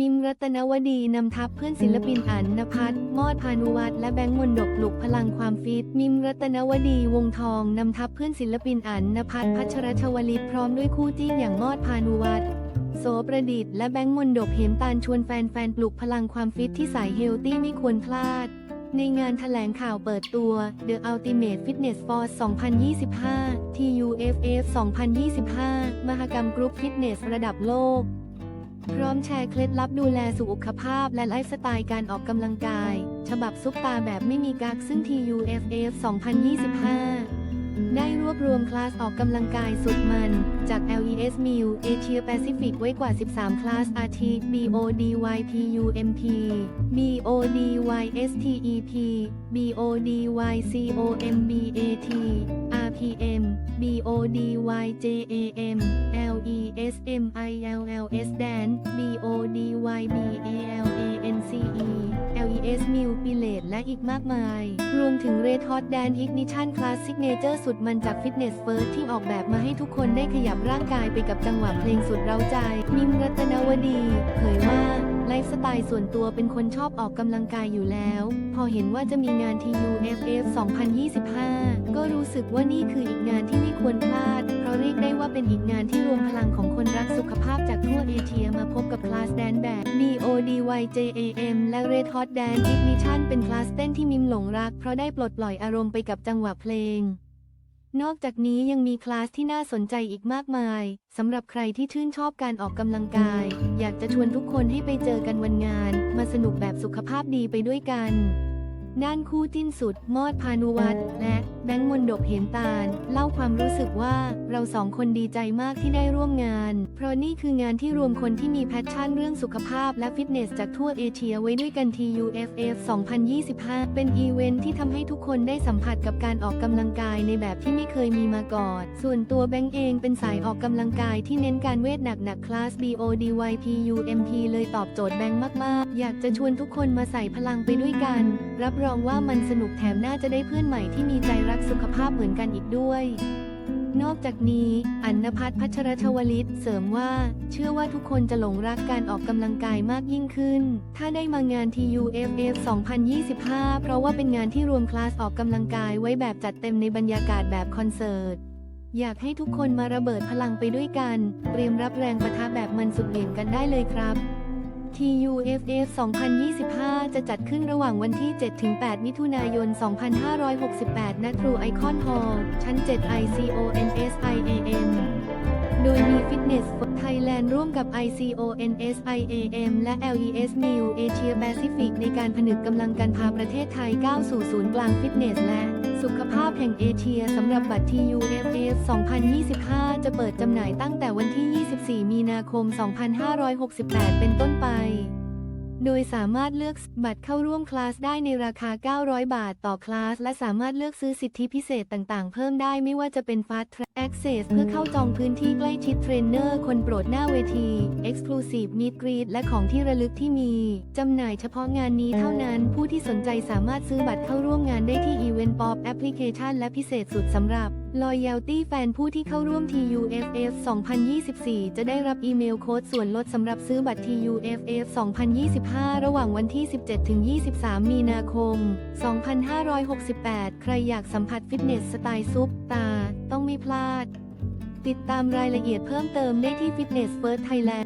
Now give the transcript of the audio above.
มิมรัตนวดีนำทัพเพื่อนศิลปินอันนพัฒน์มอดพานุวัฒน์และแบงค์มนดกปลุกพลังความฟิตมิมรัตนวดีวงทองนำทัพเพื่อนศิลปินอันนพัฒน์พัชรชวลิตพร้อมด้วยคู่จิ้นอย่างมอดพานุวัฒน์โสประดิษฐ์และแบงค์มนดกเหมตาลชวนแฟนๆปลุกพลังความฟิตที่สายเฮลตี้ไม่ควรพลาด ในงานแถลงข่าวเปิดตัว The Ultimate Fitness Force 2025 TUFF 2025 มหกรรมกรุ๊ปฟิตเนสระดับโลก พร้อมแชร์เคล็ดลับดูแลสุขภาพและไลฟ์สไตล์การออกกำลังกาย ฉบับซุปตาแบบไม่มีกักซึ่ง TUFF 2025 ได้รวบรวมคลาสออกกำลังกายสุดมัน จาก LES m i l Asia Pacific ไว้กว่า 13 คลาสอาทิ BODY PUMP BODY STEP BODY COMBAT ODY JAM LES MILLS DAN BODY BALANCE LES m i l p i l a t e และอีกมากมาย รวมถึง Red Hot Dan Ignition Class Signature สุดมันจาก Fitness First ที่ออกแบบมาให้ทุกคนได้ขยับร่างกายไปกับจังหวะเพลงสุดเร้าใจ มิมรัตนวดีเผ สไตล์ส่วนตัวเป็นคนชอบออกกำลังกายอยู่แล้ว พอเห็นว่าจะมีงาน TUFF 2025 ก็รู้สึกว่านี่คืออีกงานที่ไม่ควรพลาด เพราะเรียกได้ว่าเป็นอีกงานที่รวมพลังของคนรักสุขภาพจากทั่วเอเชียมาพบกับคลาสแดนแบบ BODYJAM และ Red Hot Dance Ignition เป็นคลาสเต้นที่มิมหลงรัก เพราะได้ปลดปล่อยอารมณ์ไปกับจังหวะเพลง นอกจากนี้ยังมีคลาสที่น่าสนใจอีกมากมายสำหรับใครที่ชื่นชอบการออกกำลังกาย อยากจะชวนทุกคนให้ไปเจอกันวันงาน มาสนุกแบบสุขภาพดีไปด้วยกัน ด้านคู่จิ้นสุด มอดพานุวัฒน์และแบงค์มนดกเห็นตาล เล่าความรู้สึกว่าเราสองคนดีใจมากที่ได้ร่วมงาน เพราะนี่คืองานที่รวมคนที่มีแพชชั่นเรื่องสุขภาพและฟิตเนสจากทั่วเอเชียไว้ด้วยกัน TUFF 2025 เป็นอีเวนท์ที่ทำให้ทุกคนได้สัมผัสกับการออกกำลังกายในแบบที่ไม่เคยมีมาก่อน ส่วนตัวแบงค์เองเป็นสายออกกำลังกายที่เน้นการเวทหนักๆคลาส BODYPUMP เลยตอบโจทย์แบงค์มาก ๆ อยากจะชวนทุกคนมาใส่พลังไปด้วยกัน รับรองว่ามันสนุกแถมน่าจะได้เพื่อนใหม่ที่มีใจรักสุขภาพเหมือนกันอีกด้วย นอกจากนี้อันนพัฒน์พัชรชวลิตเสริมว่า เชื่อว่าทุกคนจะหลงรักการออกกำลังกายมากยิ่งขึ้น ถ้าได้มางาน TUFF 2025 เพราะว่าเป็นงานที่รวมคลาสออกกำลังกายไว้แบบจัดเต็มในบรรยากาศแบบคอนเสิร์ตอยากให้ทุกคนมาระเบิดพลังไปด้วยกัน เตรียมรับแรงประทะแบบมันสุดเหวี่ยงกันได้เลยครับ TUFF 2025 จะจัดขึ้นระหว่างวันที่ 7-8 มิถุนายน 2568ณ True Icon Hall ชั้น 7 ICONSIAM โดยมี Fitness for Thailand ร่วมกับ ICONSIAM และ LES m i l Asia Pacific ในการผนึกกำลังกันพาประเทศไทยก้าวสู่ศูนย์กลางฟิตเนสและสุขภาพ แห่งเอเชียสำหรับบัตร TUFs 2025 จะเปิดจำหน่ายตั้งแต่วันที่ 24 มีนาคม 2568 เป็นต้นไป โดยสามารถเลือกบัตรเข้าร่วมคลาสได้ในราคา 900 บาทต่อคลาส และสามารถเลือกซื้อสิทธิพิเศษต่างๆ เพิ่มได้ไม่ว่าจะเป็น Fast Track Access เพื่อเข้าจองพื้นที่ใกล้ชิดเทรนเนอร์คนโปรดหน้าเวที Exclusive Meet Greet และของที่ระลึกที่มี จำหน่ายเฉพาะงานนี้เท่านั้น ผู้ที่สนใจสามารถซื้อบัตรเข้าร่วมงานได้ที่ Event Pop Application และพิเศษสุดสำหรับ ลอยยลตี้แฟนผู้ที่เข้าร่วม TUFF 2024 จะได้รับอีเมลโค้ดส่วนลดสำหรับซื้อบัตร TUFF 2025 ระหว่างวันที่ 17-23 มีนาคม 2568 ใครอยากสัมผัสฟิตเนสสไตล์ซุปตา ต้องไม่พลาด ติดตามรายละเอียดเพิ่มเติมได้ที่ Fitness First Thailand